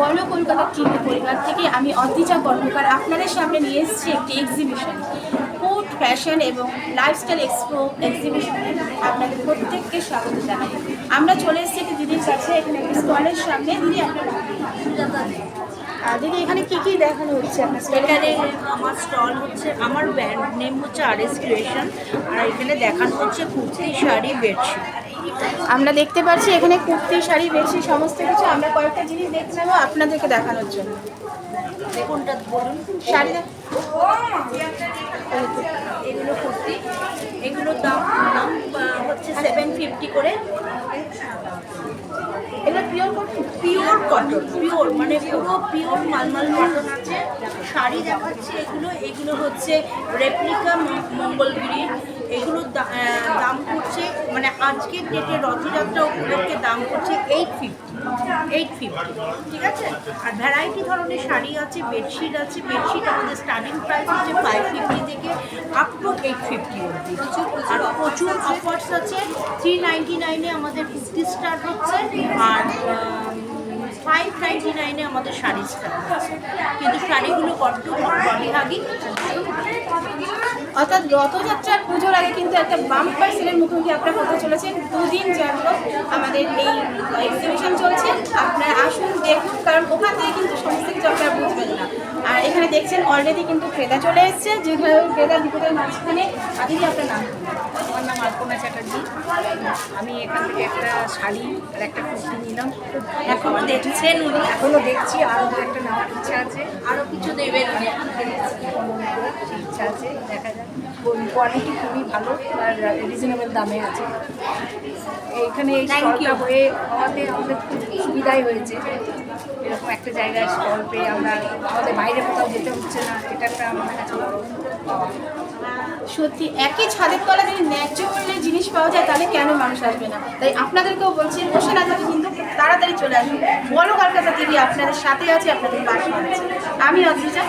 বলো কলকাতা টিভি পরিবার থেকে আমি অদ্রিজা কর্মকার আপনাদের সামনে নিয়ে এসেছি একটি এক্সিবিশন ফুড ফ্যাশন এবং লাইফস্টাইল এক্সপো এক্সিবিশনে আপনাদের প্রত্যেককে স্বাগত জানাই। আমরা চলে এসেছি একটি দিদির কাছে, এখানে একটি স্টলের সামনে। দিদি, আপনার দিদি, এখানে কি কি দেখানো হচ্ছে আপনার এখানে আমার স্টল হচ্ছে, আমার ব্র্যান্ড নেম হচ্ছে আর এস ক্রিয়েশন আর এখানে দেখানো হচ্ছে কুর্তি, শাড়ি বেডশিট আমরা দেখতে পাচ্ছি এখানে কুর্তি শাড়ি বেশি সমস্ত কিছু আমরা কয়েকটা জিনিস দেখতে নেব আপনাদেরকে দেখানোর জন্য। শাড়ি এগুলো কুর্তি। এগুলোর দাম দাম হচ্ছে সেভেন ফিফটি করে। Pure cotton pure cotton pure মানে পুরো পিওর মালমাল কটন আছে। শাড়ি দেখাচ্ছে এগুলো। এগুলো হচ্ছে রেপ্লিকা মঙ্গলগিরি। এগুলোর দাম পড়ছে মানে আজকের ডেটে রথযাত্রা উপলক্ষে দাম পড়ছে এইট ফিফটি এইট ফিফটি ঠিক আছে? আর ভ্যারাইটি ধরনের শাড়ি আছে বেডশিট আছে বেডশিট আমাদের স্টার্টিং প্রাইস হচ্ছে ফাইভ ফিফটি থেকে আপ টু এইট ফিফটি অবধি আর প্রচুর অফার্স আছে থ্রি নাইনটি নাইনে আমাদের কুর্তি স্টার্ট হচ্ছে, আর ফাইভ নাইনটি নাইনে আমাদের শাড়ি স্টার্ট হচ্ছে। কিন্তু শাড়িগুলো বড্ড বডি হাগি অর্থাৎ রথযাত্রার পুজোর আগে কিন্তু একটা বাম্পার সেলের মুখোমুখি আপনারা হতে চলেছেন দুদিন যাবত আমাদের এই এক্সিবিশন চলছে। আপনারা আসুন দেখুন কারণ ওখান থেকে কিন্তু সমস্ত কিছু আপনারা বুঝবেন না। আর এখানে দেখছেন অলরেডি কিন্তু ক্রেতা চলে এসছে। যেখানে ক্রেতা বিপদের মাঝখানে দিদি আপনার নাম? আমার নাম আলপনা চ্যাটার্জি। আমি এখান থেকে একটা শাড়ি আর একটা কুর্তি নিলাম। এখনও দেখছেন উনি। এখনও দেখছি আরও একটা নেওয়ার ইচ্ছা আছে। আরও কিছু দেবেন ইচ্ছা আছে দেখা যাক। কোয়ালিটি খুবই ভালো আর রিজনেবল দামে আছে। এইখানে এই স্টলটা হয়ে হওয়াতে আমাদের খুব সুবিধাই হয়েছে। এরকম একটা জায়গায় স্টল পেয়ে আমরা আমাদের বাইরে কোথাও যেতে হচ্ছে না এটা একটা আমাদের কাছে সত্যি একই ছাদের তলা যদি ন্যায্য মূল্যের জিনিস পাওয়া যায় তাহলে কেন মানুষ আসবে না? তাই আপনাদেরকেও বলছি বসে না থাকে কিন্তু তাড়াতাড়ি চলে আসবে বলো কলকাতা আপনাদের সাথে আছি আপনাদের পাশে আছি। আমি অদ্রিজা